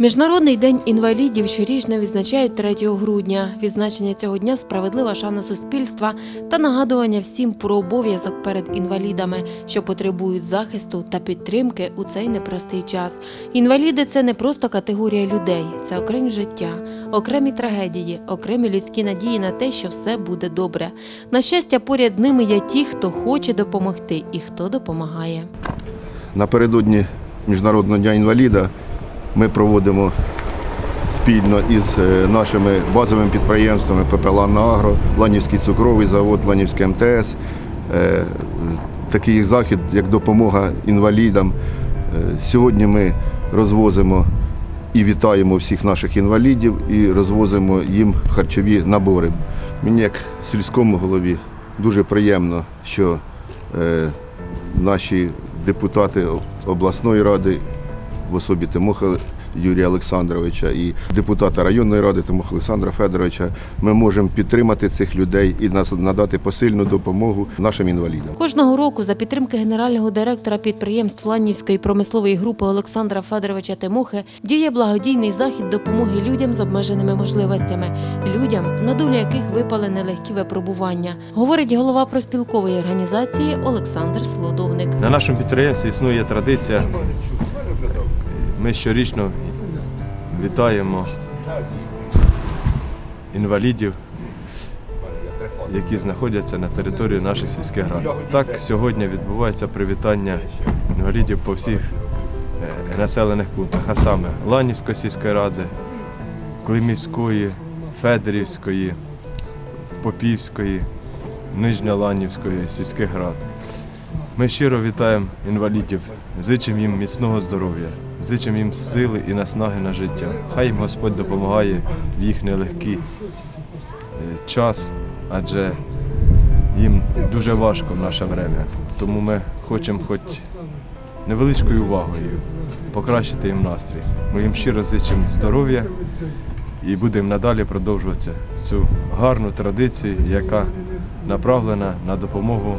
Міжнародний день інвалідів щорічно відзначають 3 грудня. Відзначення цього дня справедлива шана суспільства та нагадування всім про обов'язок перед інвалідами, що потребують захисту та підтримки у цей непростий час. Інваліди це не просто категорія людей, це окремі життя, окремі трагедії, окремі людські надії на те, що все буде добре. На щастя, поряд з ними є ті, хто хоче допомогти і хто допомагає. Напередодні Міжнародного дня інваліда ми проводимо спільно із е, нашими базовими підприємствами «Ланагро», Ланівський цукровий завод, Ланівське МТС. е, Такий захід, як допомога інвалідам. Е, Сьогодні ми розвозимо і вітаємо всіх наших інвалідів і розвозимо їм харчові набори. Мені як сільському голові дуже приємно, що наші депутати обласної ради в особі Тимоха Юрія Олександровича і депутата районної ради Тимоха Олександра Федоровича, ми можемо підтримати цих людей і надати посильну допомогу нашим інвалідам. Кожного року за підтримки генерального директора підприємств Ланівської промислової групи Олександра Федоровича Тимохи діє благодійний захід допомоги людям з обмеженими можливостями, людям, на долю яких випали нелегкі випробування, говорить голова проспілкової організації Олександр Солодовник. На нашому підприємстві існує традиція. Ми щорічно вітаємо інвалідів, які знаходяться на території наших сільських рад. Так сьогодні відбувається привітання інвалідів по всіх е, населених пунктах, а саме Ланівської сільської ради, Климівської, Федорівської, Попівської, Нижньоланівської сільських рад. Ми щиро вітаємо інвалідів, зичимо їм міцного здоров'я, зичимо їм сили і наснаги на життя. Хай їм Господь допомагає в їх нелегкий е, час, адже їм дуже важко в наше время. Тому ми хочемо хоч невеличкою увагою покращити їм настрій. Ми їм щиро зичимо здоров'я і будемо надалі продовжувати цю гарну традицію, яка направлена на допомогу.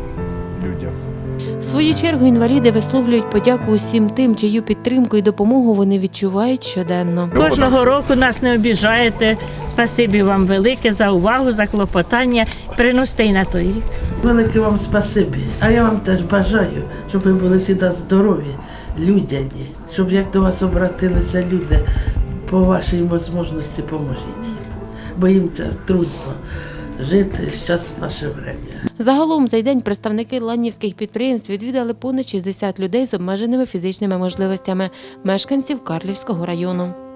В свою чергу інваліди висловлюють подяку усім тим, чию підтримку і допомогу вони відчувають щоденно. Кожного року нас не обіжаєте. Спасибі вам велике за увагу, за клопотання. Приносите й на той рік. Велике вам спасибі. А я вам теж бажаю, щоб ви були завжди здорові, людяні, щоб як до вас обратилися люди, по вашій можливості поможіть їм. Бо їм це трудно жити зараз в наше время. Загалом за день представники ланівських підприємств відвідали понад 60 людей з обмеженими фізичними можливостями, мешканців Карлівського району.